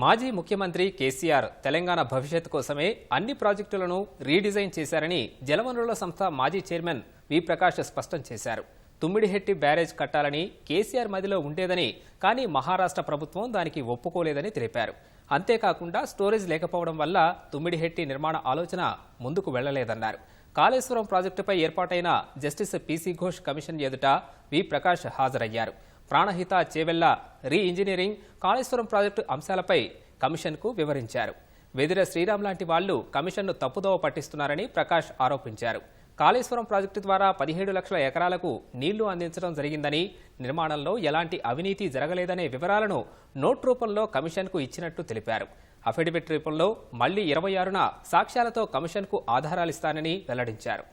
మాజీ ముఖ్యమంత్రి కేసీఆర్ తెలంగాణ భవిష్యత్తు కోసమే అన్ని ప్రాజెక్టులను రీడిజైన్ చేశారని జలవనరుల సంస్థ మాజీ చైర్మన్ వి ప్రకాష్ స్పష్టం చేశారు. తుమ్మిడిహెట్టి బ్యారేజ్ కట్టాలని కేసీఆర్ మదిలో ఉండేదని కానీ మహారాష్ట్ర ప్రభుత్వం దానికి ఒప్పుకోలేదని తెలిపారు. అంతేకాకుండా స్టోరేజ్ లేకపోవడం వల్ల తుమ్మిడిహెట్టి నిర్మాణ ఆలోచన ముందుకు వెళ్ళలేదన్నారు. కాళేశ్వరం ప్రాజెక్టుపై ఏర్పాటైన జస్టిస్ పీసీ ఘోష్ కమిషన్ ఎదుట వి ప్రకాష్ హాజరయ్యారు. Pranahita Chevella re engineering Kaleshwaram project అంశాలపై కమిషన్కు వివరించారు. వెదిర శ్రీరామ్ లాంటి వాళ్ళు కమిషన్ను తప్పుదోవ పట్టిస్తున్నారని ప్రకాష్ ఆరోపించారు. కాళేశ్వరం ప్రాజెక్టు ద్వారా పదిహేడు లక్షల ఎకరాలకు నీళ్ళు అందించడం జరిగిందని నిర్మాణంలో ఎలాంటి అవినీతి జరగలేదనే వివరాలను నోట్ రూపంలో కమిషన్కు ఇచ్చినట్టు తెలిపారు. అఫిడవిట్ రూపంలో మళ్ళీ ఇరవై ఆరున సాక్ష్యాలతో కమిషన్కు ఆధారాలిస్తానని వెల్లడించారు.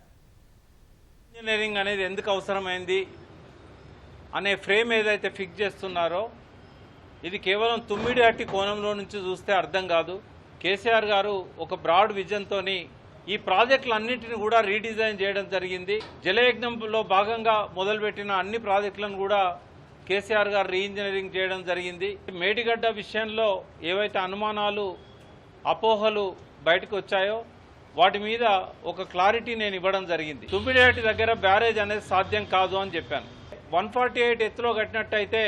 ఇంజనీరింగ్ అనేది ఎందుకు అవసరమైంది? అనే ఫ్రేమ్ ఏదైతే ఫిక్స్ చేస్తున్నారో ఇది కేవలం తుమ్మిడి అట్టి కోణంలో నుంచి చూస్తే అర్థం కాదు. కేసీఆర్ గారు ఒక బ్రాడ్ విజన్తో ఈ ప్రాజెక్టులన్నింటిని కూడా రీడిజైన్ చేయడం జరిగింది. జలయజ్ఞంలో భాగంగా మొదలుపెట్టిన అన్ని ప్రాజెక్టులను కూడా కేసీఆర్ గారు రీ ఇంజనీరింగ్ చేయడం జరిగింది. మేడిగడ్డ విషయంలో ఏవైతే అనుమానాలు అపోహలు బయటకు వచ్చాయో వాటి మీద ఒక క్లారిటీ నేను ఇవ్వడం జరిగింది. తుమ్మిడేటి దగ్గర బ్యారేజ్ అనేది సాధ్యం కాదు అని చెప్పాను. వన్ ఫార్టీ ఎయిట్ ఎత్తులో కట్టినట్టయితే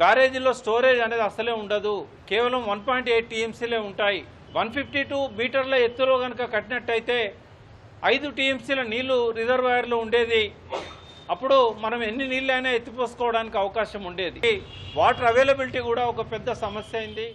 బ్యారేజీలో స్టోరేజ్ అనేది అసలే ఉండదు. కేవలం వన్ పాయింట్ ఎయిట్ టీఎంసీలే ఉంటాయి. వన్ ఫిఫ్టీ టూ మీటర్ల ఎత్తులో కనుక కట్టినట్టయితే ఐదు టీఎంసీల నీళ్ళు రిజర్వాయర్లో ఉండేది. అప్పుడు మనం ఎన్ని నీళ్ళైనా ఎత్తిపోసుకోవడానికి అవకాశం ఉండేది. వాటర్ అవైలబిలిటీ కూడా ఒక పెద్ద సమస్య అయింది.